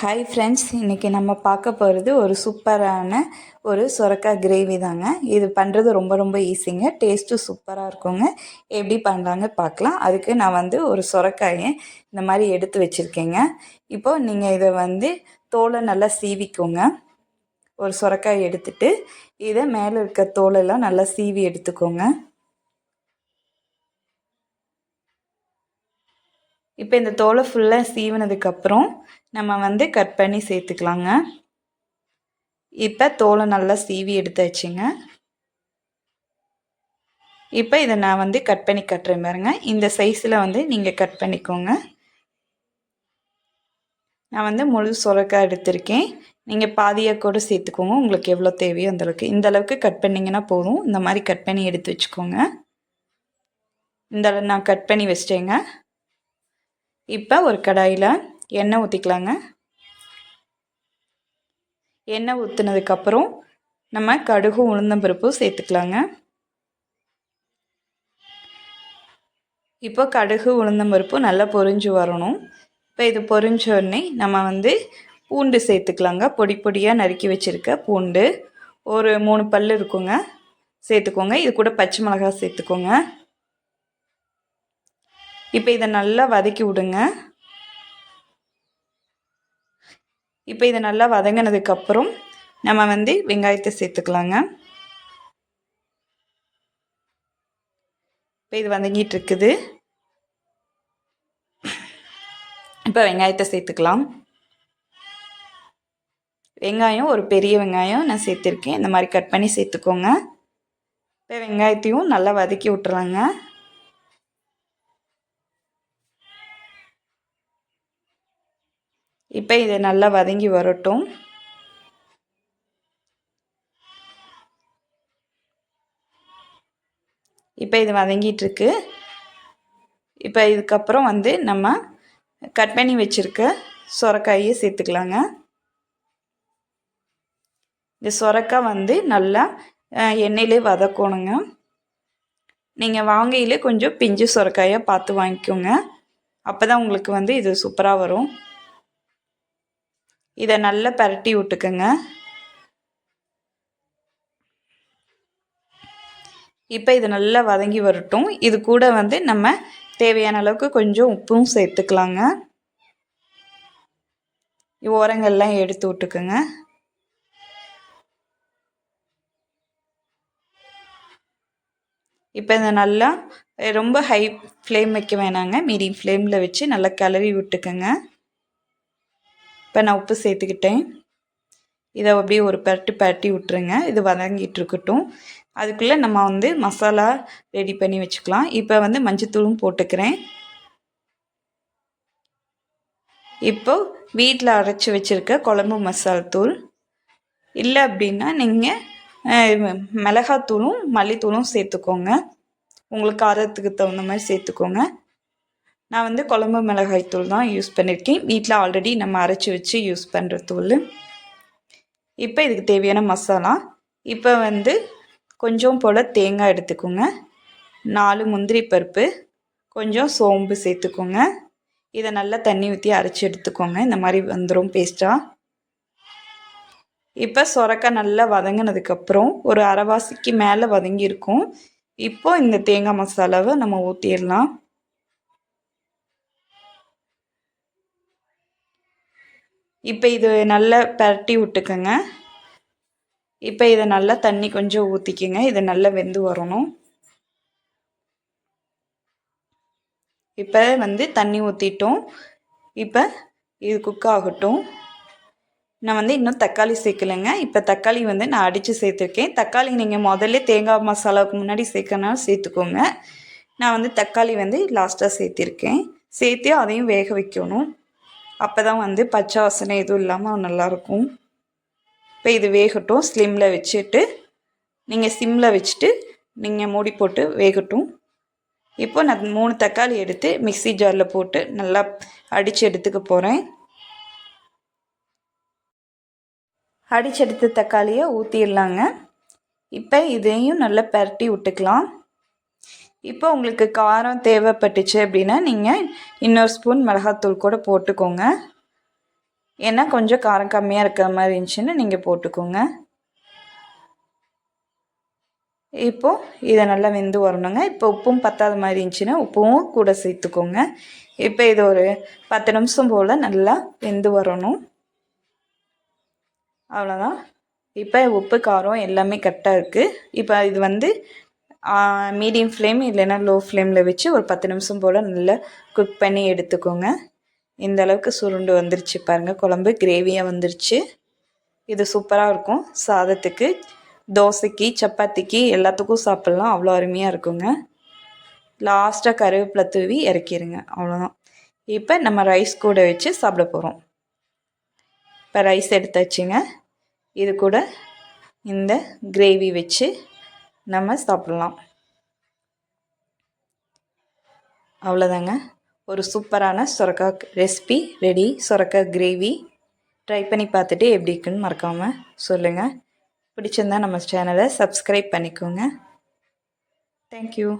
Hi friends இன்றைக்கி நம்ம பார்க்க போகிறது ஒரு சூப்பரான ஒரு சுரக்காய் கிரேவி தாங்க. இது பண்ணுறது ரொம்ப ரொம்ப ஈஸிங்க டேஸ்ட்டும் சூப்பராக இருக்குங்க. எப்படி பண்ணுறாங்க பார்க்கலாம். அதுக்கு நான் வந்து ஒரு சுரக்காயை இந்த மாதிரி எடுத்து வச்சுருக்கேங்க. இப்போது நீங்கள் இதை வந்து தோலை நல்லா சீவிக்கோங்க. ஒரு சுரக்காய் எடுத்துட்டு இதை மேலே இருக்க தோலெல்லாம் நல்லா சீவி எடுத்துக்கோங்க. இப்போ இந்த தோலை ஃபுல்லாக சீவினதுக்கப்புறம் நம்ம வந்து கட் பண்ணி சேர்த்துக்கலாங்க. இப்போ தோலை நல்லா சீவி எடுத்தாச்சுங்க. இப்போ இதை நான் வந்து கட் பண்ணி கட்டுறேன் பாருங்க. இந்த சைஸில் வந்து நீங்கள் கட் பண்ணிக்கோங்க. நான் வந்து முழு சுரக்காய் எடுத்திருக்கேன். நீங்கள் பாதியாக கூட சேர்த்துக்கோங்க. உங்களுக்கு எவ்வளோ தேவையோ அந்தளவுக்கு இந்த அளவுக்கு கட் பண்ணிங்கன்னா போதும். இந்த மாதிரி கட் பண்ணி எடுத்து வச்சுக்கோங்க. இந்த நான் கட் பண்ணி வச்சிட்டேங்க. இப்போ ஒரு கடாயில் எண்ணெய் ஊற்றிக்கலாங்க எண்ணெய் ஊற்றுனதுக்கப்புறம் நம்ம கடுகு உளுந்தம்பருப்பும் சேர்த்துக்கலாங்க. இப்போ கடுகு உளுந்தம்பருப்பு நல்லா பொரிஞ்சு வரணும். இப்போ இது பொரிஞ்ச உடனே நம்ம வந்து பூண்டு சேர்த்துக்கலாங்க. பொடி பொடியாக நறுக்கி வச்சுருக்க பூண்டு. ஒரு மூணு பல் இருக்குங்க. சேர்த்துக்கோங்க. இது கூட பச்சை மிளகாய் சேர்த்துக்கோங்க. இப்போ இதை நல்லா வதக்கி விடுங்க. இப்போ இதை நல்லா வதங்கினதுக்கப்புறம் நம்ம வந்து வெங்காயத்தை சேர்த்துக்கலாங்க. இப்போ இது வதங்கிட்டு இருக்குது. இப்போ வெங்காயத்தை சேர்த்துக்கலாம். வெங்காயம் ஒரு பெரிய வெங்காயம் நான் சேர்த்துருக்கேன். இந்த மாதிரி கட் பண்ணி சேர்த்துக்கோங்க. இப்போ வெங்காயத்தையும் நல்லா வதக்கி விட்டுறாங்க இப்போ இது நல்லா வதங்கி வரட்டும். இப்போ இது வதங்கிட்டுருக்கு இப்போ இதுக்கப்புறம் வந்து நம்ம கட் பண்ணி வச்சுருக்க சொரக்காயை சேர்த்துக்கலாங்க. இந்த சொரக்காய் வந்து நல்லா எண்ணெயிலே வதக்கணுங்க. நீங்கள் வாங்கையிலே கொஞ்சம் பிஞ்சு சொரக்காயாக பார்த்து வாங்கிக்கோங்க. அப்போ தான் உங்களுக்கு வந்து இது சூப்பராக வரும். இதை நல்லா பரட்டி விட்டுக்குங்க. இப்போ இது நல்லா வதங்கி வரட்டும். இது கூட வந்து நம்ம தேவையான அளவுக்கு கொஞ்சம் உப்பும் சேர்த்துக்கலாங்க. ஓரங்கள்லாம் எடுத்து விட்டுக்குங்க. இப்போ இதை நல்லா ரொம்ப ஹை ஃப்ளேம் வைக்க வேணாங்க. மீடியம் ஃப்ளேமில் வச்சு நல்லா கிளறி விட்டுக்கோங்க. இப்போ நான் உப்பு சேர்த்துக்கிட்டேன். இதை அப்படியே ஒரு பரட்டு பரட்டி விட்டுருங்க. இது வதங்கிட்டு இருக்கட்டும். அதுக்குள்ளே நம்ம வந்து மசாலா ரெடி பண்ணி வச்சுக்கலாம். இப்போ வந்து மஞ்சத்தூளும் போட்டுக்கிறேன். இப்போ வீட்டில் அரைச்சி வச்சுருக்க குழம்பு மசாலா தூள். இல்லை அப்படின்னா நீங்கள் மிளகாத்தூளும் மல்லித்தூளும் சேர்த்துக்கோங்க. உங்களுக்கு காரத்துக்கு தகுந்த மாதிரி சேர்த்துக்கோங்க. நான் வந்து குழம்பு மிளகாய் தூள் தான் யூஸ் பண்ணியிருக்கேன் வீட்டில் ஆல்ரெடி நம்ம அரைச்சி வச்சு யூஸ் பண்ணுற தூள். இப்போ இதுக்கு தேவையான மசாலா. இப்போ வந்து கொஞ்சம் போல் தேங்காய் எடுத்துக்கோங்க. நாலு முந்திரி பருப்பு கொஞ்சம் சோம்பு சேர்த்துக்கோங்க. இதை நல்லா தண்ணி ஊற்றி அரைச்சி எடுத்துக்கோங்க. இந்த மாதிரி வந்துடும் பேஸ்ட்டாக இப்போ சொரக்காய் நல்லா வதங்கினதுக்கப்புறம் ஒரு அரைவாசிக்கு மேலே வதங்கியிருக்கும் இப்போ இந்த தேங்காய் மசாலாவை நம்ம ஊற்றிடலாம் இப்போ இது நல்லா பரட்டி விட்டுக்கோங்க. இப்போ இதை நல்லா தண்ணி கொஞ்சம் ஊற்றிக்கோங்க இதை நல்லா வெந்து வரணும். இப்போ வந்து தண்ணி ஊற்றிட்டோம் இப்போ இது குக் ஆகட்டும். நான் வந்து இன்னும் தக்காளி சேர்க்கலைங்க. இப்போ தக்காளி வந்து நான் அடித்து சேர்த்துருக்கேன். தக்காளி நீங்கள் முதல்ல தேங்காய் மசாலாவுக்கு முன்னாடி சேர்க்கனாலும் சேர்த்துக்கோங்க. நான் வந்து தக்காளி வந்து லாஸ்ட்டாக சேர்த்திருக்கேன். சேர்த்து அதையும் வேக வைக்கணும். அப்போ தான் வந்து பச்சை வாசனை எதுவும் இல்லாமல் நல்லாயிருக்கும் இப்போ இது வேகட்டும் ஸ்லிம்மில் வச்சுட்டு நீங்கள் சிம்மில் வச்சுட்டு நீங்கள் மூடி போட்டு வேகட்டும். இப்போ நான் மூணு தக்காளி எடுத்து மிக்சி ஜாரில் போட்டு நல்லா அடித்து எடுத்துக்க போகிறேன் அடிச்செடுத்த தக்காளியை ஊற்றிடலாங்க இப்போ இதையும் நல்லா பரட்டி விட்டுக்கலாம். இப்போ உங்களுக்கு காரம் தேவைப்பட்டுச்சு அப்படின்னா நீங்கள் இன்னொரு ஸ்பூன் மிளகாத்தூள் கூட போட்டுக்கோங்க. ஏன்னா கொஞ்சம் காரம் கம்மியாக இருக்கிற மாதிரி இருந்துச்சுன்னா நீங்கள் போட்டுக்கோங்க. இப்போது இதை நல்லா வெந்து வரணுங்க. இப்போ உப்பும் பத்தாத மாதிரி இருந்துச்சுன்னா உப்பும் கூட சேர்த்துக்கோங்க. இப்போ இது ஒரு பத்து நிமிஷம் போல் நல்லா வெந்து வரணும். அவ்வளோதான் இப்போ உப்பு காரம் எல்லாமே கரெக்டாக இருக்குது இப்போ இது வந்து மீடியம் ஃப்ளேம் இல்லைன்னா லோ ஃப்ளேமில் வச்சு ஒரு பத்து நிமிஷம் போல் நல்லா குக் பண்ணி எடுத்துக்கோங்க. இந்த அளவுக்கு சுருண்டு வந்துருச்சு பாருங்கள் குழம்பு கிரேவியாக வந்துருச்சு. இது சூப்பராக இருக்கும். சாதத்துக்கு தோசைக்கு சப்பாத்திக்கு எல்லாத்துக்கும் சாப்பிட்லாம். அவ்வளோ அருமையாக இருக்குங்க. லாஸ்ட்டாக கருவேப்பிலை தூவி இறக்கிடுங்க அவ்வளோதான். இப்போ நம்ம ரைஸ் கூட வச்சு சாப்பிட போகிறோம் இப்போ ரைஸ் எடுத்தாச்சுங்க. இது கூட இந்த கிரேவி வச்சு நம்ம சாப்பிட்லாம். அவ்வளோதாங்க ஒரு சூப்பரான சுரக்காய் ரெசிபி. ரெடி. சுரக்காய் கிரேவி. ட்ரை பண்ணி பார்த்துட்டு எப்படி இருக்குன்னு மறக்காமல் சொல்லுங்கள் பிடிச்சிருந்தா நம்ம சேனலை சப்ஸ்கிரைப் பண்ணிக்கோங்க. தேங்க்யூ